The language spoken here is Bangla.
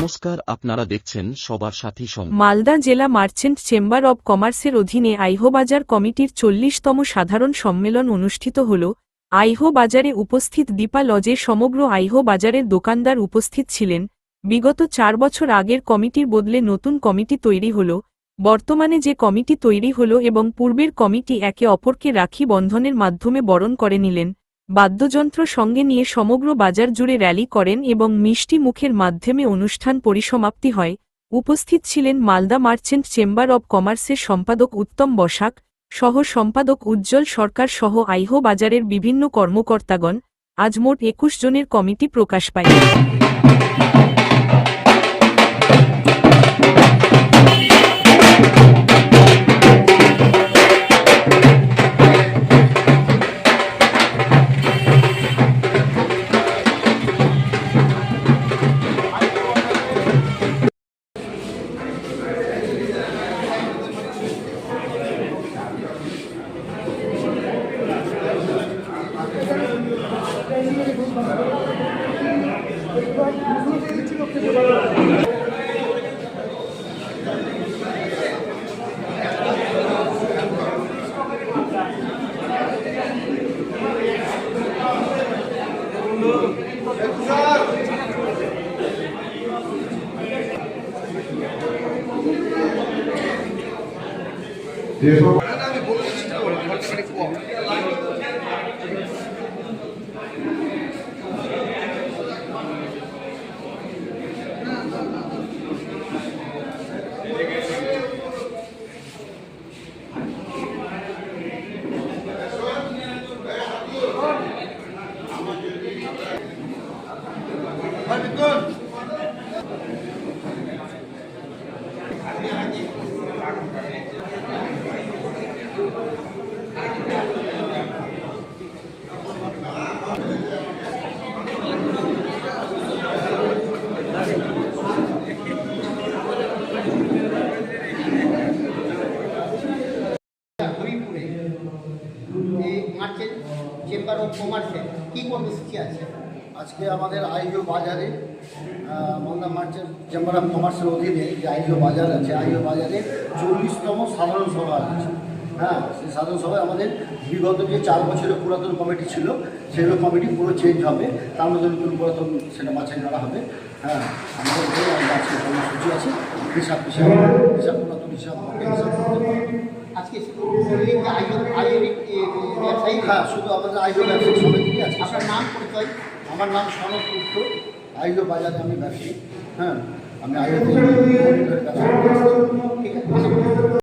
নমস্কার, আপনারা দেখছেন সবার সাথী সংবাদ। মালদা জেলা মার্চেন্ট চেম্বার অব কমার্সের অধীনে আইহোবাজার কমিটির চল্লিশতম সাধারণ সম্মেলন অনুষ্ঠিত হল। আইহো বাজারে উপস্থিত দীপা লজে সমগ্র আইহো বাজারের দোকানদার উপস্থিত ছিলেন। বিগত চার বছর আগের কমিটির বদলে নতুন কমিটি তৈরি হল। বর্তমানে যে কমিটি তৈরি হল এবং পূর্বের কমিটি একে অপরকে রাখি বন্ধনের মাধ্যমে বরণ করে নিলেন। বাদ্যযন্ত্র সঙ্গে নিয়ে সমগ্র বাজার জুড়ে র্যালি করেন এবং মিষ্টি মুখের মাধ্যমে অনুষ্ঠান পরিসমাপ্তি হয়। উপস্থিত ছিলেন মালদা মার্চেন্ট চেম্বার অব কমার্সের সম্পাদক উত্তম বসাক সহ সম্পাদক উজ্জ্বল সরকার সহ আইহো বাজারের বিভিন্ন কর্মকর্তাগণ। আজ মোট একুশ জনের কমিটি প্রকাশ পায়। 계속 하나님 보여주신다고 그래. চেম্বার অফ কমার্সের কী কর্মসূচি আছে? আজকে আমাদের আইও বাজারে আহ, মার্চের চেম্বার অফ কমার্সের অধীনে যে আইও বাজার আছে আইও বাজারে চল্লিশতম সাধারণ সভা আছে। হ্যাঁ সেই সাধারণ সভায় আমাদের বিগত যে চার বছরের পুরাতন কমিটি ছিল সেগুলো কমিটি পুরো চেঞ্জ হবে। তার মধ্যে নতুন পুরাতন সেটা বাছাই করা হবে। হ্যাঁ আমাদের আজকে কর্মসূচি আছে হিসাব হিসাব হিসাব পুরাতন হিসাব হিসাব। আজকে শুধু ব্যবসায়ী হ্যাঁ শুধু আমাদের আইজো ব্যবসায়ী নাম পরিচয়? আমার নাম সনদ পুত্র আইজো বাজার আমি ব্যবসায়ী। হ্যাঁ আমি আইজো ঠিক আছে